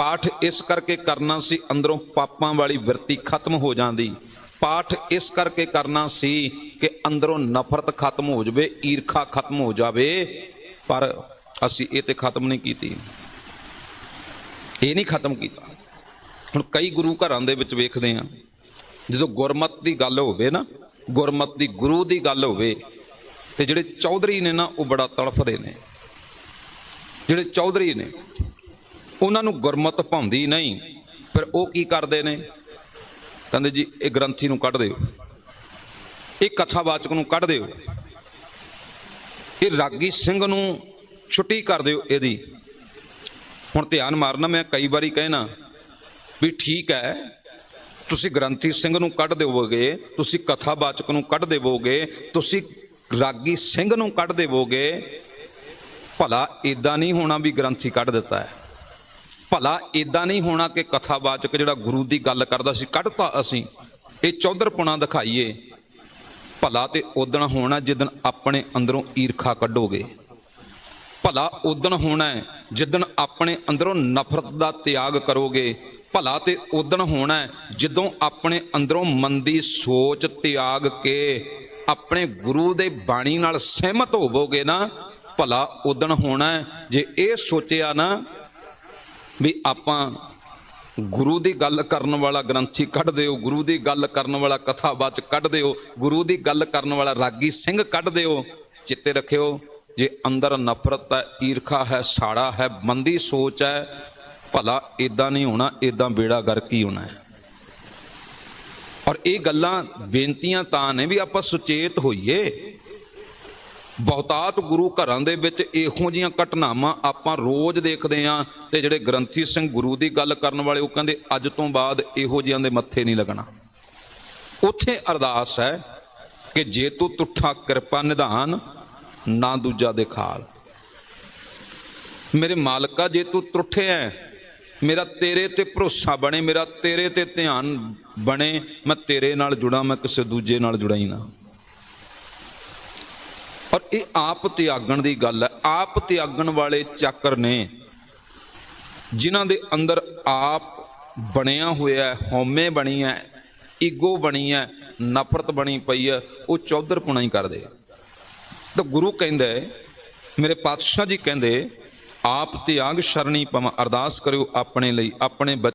ਪਾਠ ਇਸ ਕਰਕੇ ਕਰਨਾ ਸੀ, ਅੰਦਰੋਂ ਪਾਪਾਂ ਵਾਲੀ ਵਰਤੀ ਖਤਮ ਹੋ ਜਾਂਦੀ। ਪਾਠ ਇਸ ਕਰਕੇ ਕਰਨਾ ਸੀ ਕਿ ਅੰਦਰੋਂ ਨਫ਼ਰਤ ਖਤਮ ਹੋ ਜਾਵੇ, ਈਰਖਾ ਖਤਮ ਹੋ ਜਾਵੇ, ਪਰ ਅਸੀਂ ਇਹ ਤੇ ਖਤਮ ਨਹੀਂ ਕੀਤੀ। ਇਹ ਨਹੀਂ ਖਤਮ ਕੀਤਾ। ਹੁਣ ਕਈ ਗੁਰੂ ਘਰਾਂ ਦੇ ਵਿੱਚ ਵੇਖਦੇ ਆ ਜਦੋਂ ਗੁਰਮਤ ਦੀ ਗੱਲ ਹੋਵੇ ਨਾ, ਗੁਰਮਤ ਦੀ ਗੁਰੂ ਦੀ ਗੱਲ ਹੋਵੇ, ਤੇ ਜਿਹੜੇ ਚੌਧਰੀ ਨੇ ਨਾ, ਉਹ ਬੜਾ ਤੜਫਦੇ ਨੇ। ਜਿਹੜੇ ਚੌਧਰੀ ਨੇ ਉਹਨਾਂ ਨੂੰ ਗੁਰਮਤ ਭਾਉਂਦੀ ਨਹੀਂ। ਫਿਰ ਉਹ ਕੀ ਕਰਦੇ ਨੇ? ਕਹਿੰਦੇ ਜੀ, ਇਹ ਗ੍ਰੰਥੀ ਨੂੰ ਕੱਢ ਦਿਓ। ਇਹ ਕਥਾਵਾਚਕ ਨੂੰ ਕੱਢ ਦਿਓ। ਇਹ ਰਾਗੀ ਸਿੰਘ ਨੂੰ ਛੁੱਟੀ ਕਰ ਦਿਓ ਇਹਦੀ। ਹੁਣ ਧਿਆਨ ਮਾਰਨਾ, ਮੈਂ ਕਈ ਵਾਰੀ ਕਹਿਣਾ ਵੀ ਠੀਕ ਹੈ, ਤੁਸੀਂ ਗ੍ਰੰਥੀ ਸਿੰਘ ਨੂੰ ਕੱਢ ਦੇਵੋਗੇ ਤੁਸੀਂ ਕਥਾਵਾਚਕ ਨੂੰ ਕੱਢ ਦੇਵੋਗੇ, ਤੁਸੀਂ ਰਾਗੀ ਸਿੰਘ ਨੂੰ ਕੱਢ ਦੇਵੋਗੇ, ਭਲਾ ਇਦਾਂ ਨਹੀਂ ਹੋਣਾ ਵੀ ਗ੍ਰੰਥੀ ਕੱਢ ਦਿੱਤਾ ਹੈ। ਭਲਾ ਇਦਾਂ ਨਹੀਂ ਹੋਣਾ ਕਿ ਕਥਾਵਾਚਕ ਜਿਹੜਾ ਗੁਰੂ ਦੀ ਗੱਲ ਕਰਦਾ ਸੀ, ਕੱਢਤਾ ਅਸੀਂ। ਇਹ ਚੌਧਰਪੁਣਾ ਦਿਖਾਈਏ। ਭਲਾ ਤੇ ਉਦਣ ਹੋਣਾ ਜਿੱਦਣ ਆਪਣੇ ਅੰਦਰੋਂ ਈਰਖਾ ਕੱਢੋਗੇ। ਭਲਾ ਉਦਣ ਹੋਣਾ ਹੈ ਜਿੱਦਣ ਆਪਣੇ ਅੰਦਰੋਂ ਨਫ਼ਰਤ ਦਾ ਤਿਆਗ ਕਰੋਗੇ। ਭਲਾ ਤੇ ਉਦਣ ਹੋਣਾ ਹੈ ਜਦੋਂ ਆਪਣੇ ਅੰਦਰੋਂ ਮਨ ਦੀ ਸੋਚ ਤਿਆਗ ਕੇ ਆਪਣੇ ਗੁਰੂ ਦੇ ਬਾਣੀ ਨਾਲ ਸਹਿਮਤ ਹੋਵੋਗੇ ਨਾ। ਭਲਾ ਉਦਣ ਹੋਣਾ ਹੈ। ਜੇ ਇਹ ਸੋਚਿਆ ਨਾ ਵੀ ਆਪਾਂ ਗੁਰੂ ਦੀ ਗੱਲ ਕਰਨ ਵਾਲਾ ਗ੍ਰੰਥੀ ਕੱਢ ਦਿਓ, ਗੁਰੂ ਦੀ ਗੱਲ ਕਰਨ ਵਾਲਾ ਕਥਾਵਾਚ ਕੱਢ ਦਿਓ, ਗੁਰੂ ਦੀ ਗੱਲ ਕਰਨ ਵਾਲਾ ਰਾਗੀ ਸਿੰਘ ਕੱਢ ਦਿਓ। ਚਿੱਤੇ ਰੱਖਿਓ, ਜੇ ਅੰਦਰ ਨਫ਼ਰਤ ਹੈ, ਈਰਖਾ ਹੈ, ਸਾੜਾ ਹੈ, ਮੰਦੀ ਸੋਚ ਹੈ, ਭਲਾ ਇਦਾਂ ਨਹੀਂ ਹੋਣਾ ਇਦਾਂ ਬੇੜਾ ਗਰਕ ਹੀ ਹੋਣਾ ਹੈ। ਔਰ ਇਹ ਗੱਲਾਂ ਬੇਨਤੀਆਂ ਤਾਂ ਨੇ ਵੀ ਆਪਾਂ ਸੁਚੇਤ ਹੋਈਏ। ਬਹੁਤਾਤ ਗੁਰੂ ਘਰਾਂ ਦੇ ਵਿੱਚ ਇਹੋ ਜੀਆਂ ਘਟਨਾਵਾਂ ਆਪਾਂ ਰੋਜ਼ ਦੇਖਦੇ ਆਂ ਤੇ ਜਿਹੜੇ ਗ੍ਰੰਥੀ ਸਿੰਘ ਗੁਰੂ ਦੀ ਗੱਲ ਕਰਨ ਵਾਲੇ ਉਹ ਕਹਿੰਦੇ ਅੱਜ ਤੋਂ ਬਾਅਦ ਇਹੋ ਜਿਹਾਂ ਦੇ ਮੱਥੇ ਨਹੀਂ ਲੱਗਣਾ। ਉੱਥੇ ਅਰਦਾਸ ਹੈ ਕਿ ਜੇ ਤੂੰ ਤੁਠਾ ਕਿਰਪਾ ਨਿਧਾਨ ਨਾ ਦੂਜਾ ਦੇਖਾਲ। ਮੇਰੇ ਮਾਲਕਾ ਜੇ ਤੂੰ ਟੁੱਟਿਆ ਹੈ, ਮੇਰਾ ਤੇਰੇ ਤੇ ਭਰੋਸਾ ਬਣੇ ਮੇਰਾ ਤੇਰੇ ਤੇ ਧਿਆਨ ਬਣੇ ਮੈਂ ਤੇਰੇ ਨਾਲ ਜੁੜਾਂ ਮੈਂ ਕਿਸੇ ਦੂਜੇ ਨਾਲ ਜੁੜਾ ਹੀ ਨਾ। ਔਰ ਇਹ ਆਪ ਤਿਆਗਣ ਦੀ ਗੱਲ ਹੈ। ਆਪ ਤਿਆਗਣ ਵਾਲੇ ਚੱਕਰ ਨੇ ਜਿਨ੍ਹਾਂ ਦੇ ਅੰਦਰ ਆਪ ਬਣਿਆ ਹੋਇਆ ਹੈ, ਹਉਮੈ ਬਣੀ ਹੈ ਈਗੋ ਬਣੀ ਹੈ ਨਫ਼ਰਤ ਬਣੀ ਪਈ ਹੈ ਉਹ ਚੌਧਰਪੁਣਾ ਹੀ ਕਰਦੇ ਤਾਂ ਗੁਰੂ ਕਹਿੰਦਾ ਮੇਰੇ ਪਾਤਸ਼ਾਹ ਜੀ ਕਹਿੰਦੇ ਆਪ ਤਿਆਗ ਸ਼ਰਣੀ ਪਵਾਂ ਅਰਦਾਸ ਕਰਿਓ ਆਪਣੇ ਲਈ ਆਪਣੇ ਬੱਚ-